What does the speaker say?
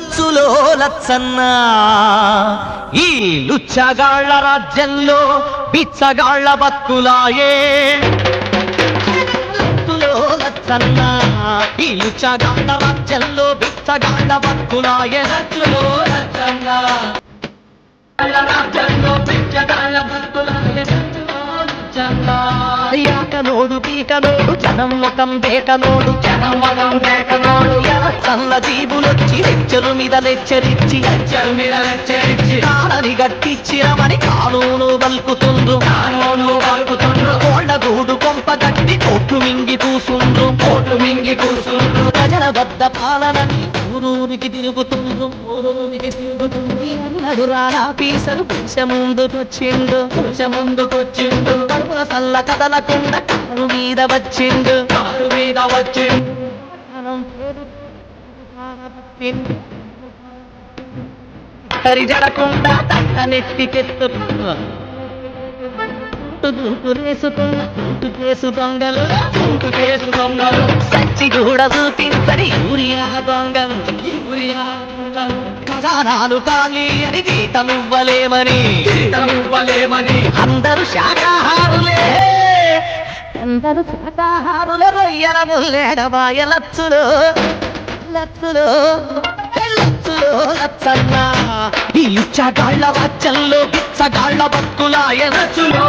లచ్చులో లచ్చన్న. ఈ లుచ్చగాళ్ళ రాజ్యంలో బిచ్చగాళ్ళ బతుకులాయే. లచ్చులో లచ్చన్న. ఈ లుచ్చగాళ్ళ రాజ్యంలో బిచ్చగాళ్ళ బతుకులాయే. లచ్చులో లచ్చన్న. రాజ్యంలో బిచ్చగాళ్ళ బతుకులాయే. లచ్చులో లచ్చన్న. యాకనోడు పీకనోడు జనం ముఖం బేక నోడు జనం ముఖం బేక నోడు జీబులొచ్చి లెచ్చరు మీద లెచ్చరిచ్చి లెచ్చరు మీద లెచ్చరిచ్చి. కాడని గట్టిచ్చిరమని కానూను బల్కుతుండ్రు కోళ్ళ గూడు కొంప గట్టి కోట్లు మింగి కూసుండ్రు. కోట్లు మింగి కూసుండ్రు. ప్రజల వద్ద పాలనని ఊరూరికి తిరుగుతుండ్రు. ఊరూరికి తిరుగుతుండ్రు. అన్నడు రారా పీసరు పురుష ముందుకొచ్చిండు. పురుష ముందుకొచ్చిండు. కడుపుల సల్ల కదలకుండా కారు మీద వచ్చిండు. కారు మీద వచ్చిండు. హరి జరకుండా తక్కనెత్తి దొంగలు దొంగలు సచ్చి కూడా చూపించని యూరియా దొంగలు యూరియా ఖజానాలు ఖాళీ అని జీతం ఇవ్వలేమని అందరూ శాకాహారులే. అందరూ శాకాహారులే రొయ్యల ముల్లేడబాయ లచ్చులు లచ్చులు లచ్చన్న ఈ లుచ్చగాళ్ళ రాజ్యంలో బిచ్చగాళ్ళ బతుకులాయ లచ్చులు